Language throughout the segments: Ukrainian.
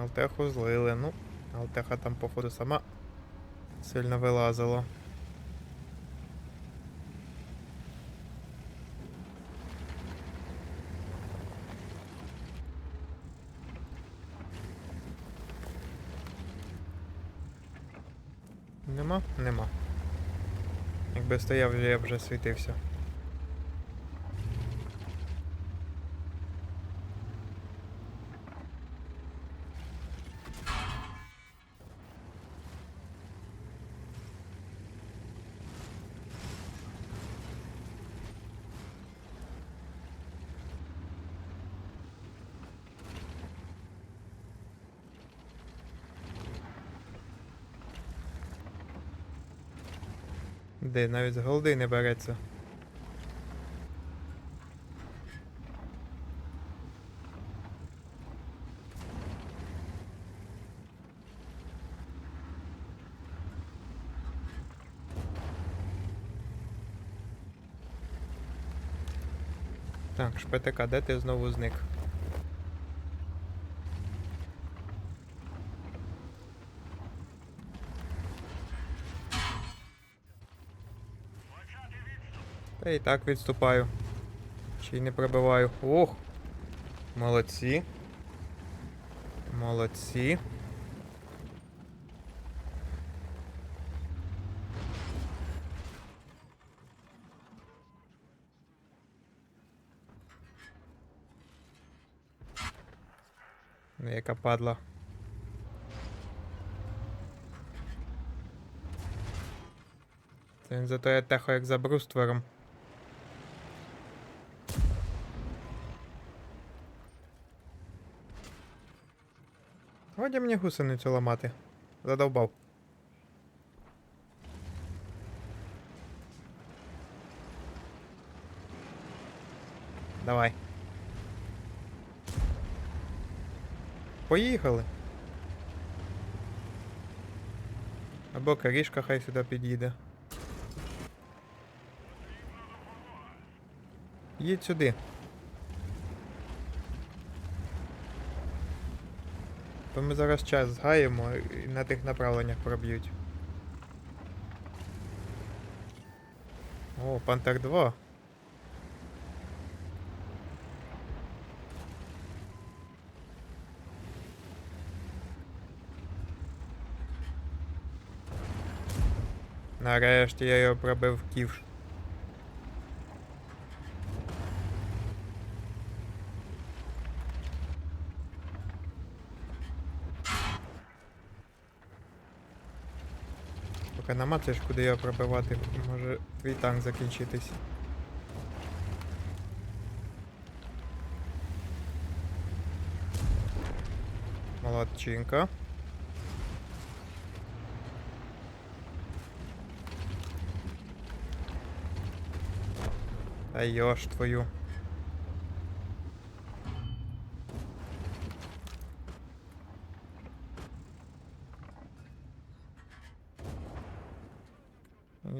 Алтеху злили. Ну, Алтеха там, походу, сама сильно вилазила. Нема? Нема. Якби стояв, я б вже світився. Де навіть з голди не береться. Так, шпетика, де ти знову зник? Та і так відступаю. Чи й не пробиваю. Ох! Молодці. Молодці. Ну, Яка падла. Це він зато я техо як за бруствером. Годі мені гусеницю ламати. Задовбав. Давай. Поїхали. Або корішка хай сюди під'їде. Їдь сюди. То ми зараз час згаємо і на тих направленнях проб'ють. О, Пантер 2. Нарешті я його пробив в ківш. Поки намацаєш, куди його пробивати, може твій танк закінчитись. Молодчинка. Та йош твою.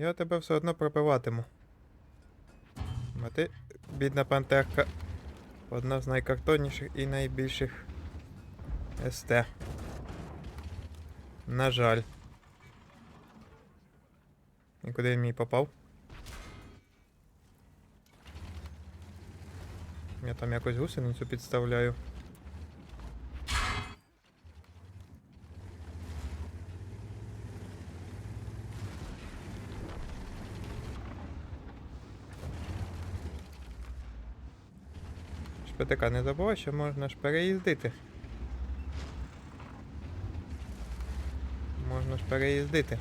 Я тебе все одно пробиватиму. А ти, бідна пантерка, одна з найкартонніших і найбільших СТ. На жаль. І куди він мій попав? Я там якось гусеницю підставляю. Шпитика не забувай, що можна ж переїздити. Можна ж переїздити.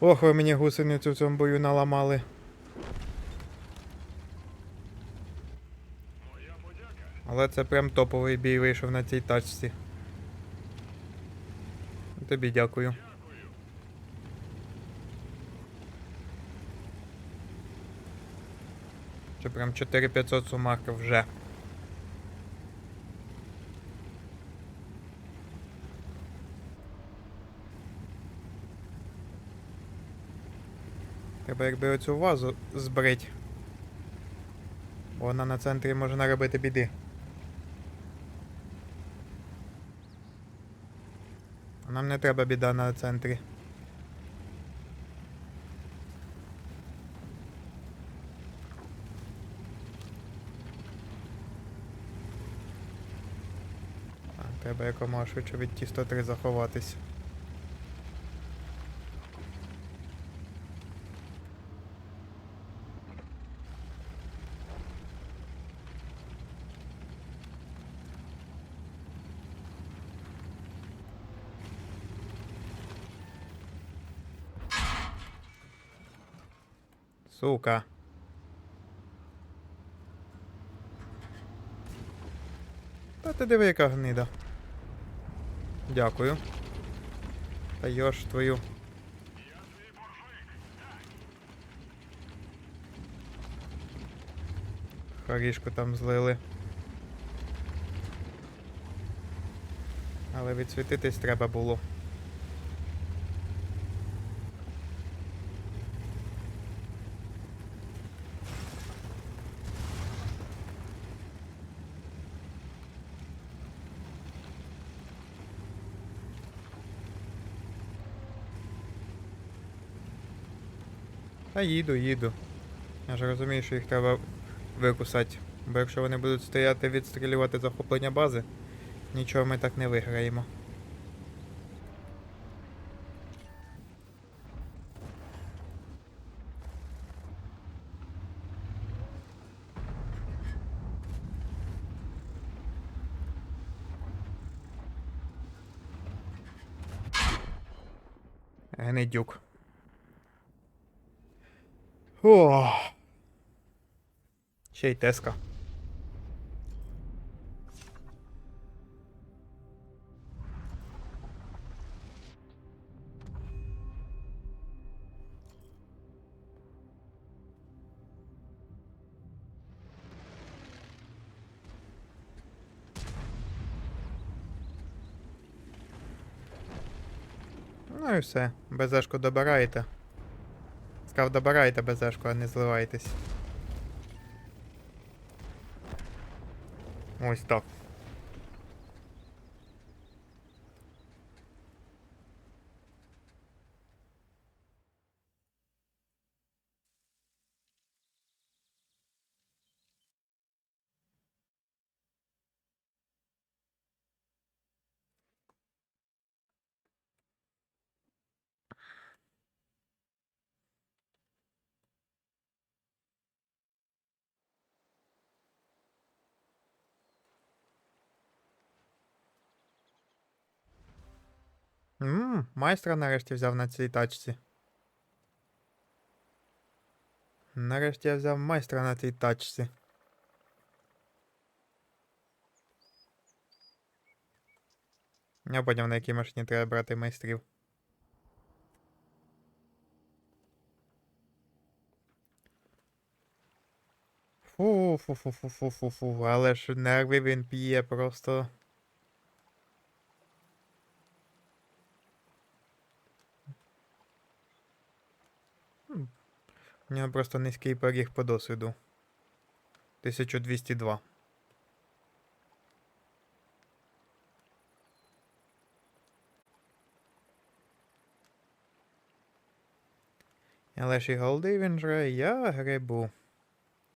Ох, ви мені гусеницю в цьому бою наламали. Але це прям топовий бій вийшов на цій тачці. Тобі дякую. Це прям 4500 сумарка вже. Треба якби оцю вазу збрить. Вона на центрі може наробити біди. Нам не треба біда на центрі. Треба якомога швидше від ті 103 заховатись. Сука. Та ти диви, яка гнида. Дякую. Та йош твою. Харішку там злили. Але відсвітитись треба було. Та їду, їду. Я ж розумію, що їх треба викусати. Бо якщо вони будуть стояти відстрілювати захоплення бази, нічого ми так не виграємо. Гнидюк. О. Ще й теска. Ну і все. Безешку добираєте. Сказав, добирайте БЗшку, а не зливайтесь. Ось так. Ммм, майстра нарешті взяв на цій тачці. Нарешті я взяв майстра на цій тачці. Я поняв, на якій машині треба брати майстрів. Фу, фу, фу, фу, фу, фу, фу, але ж нерви він п'є просто. У нього просто низький поріг по досвіду. 1202. Але ж і голди він жре, я грибу.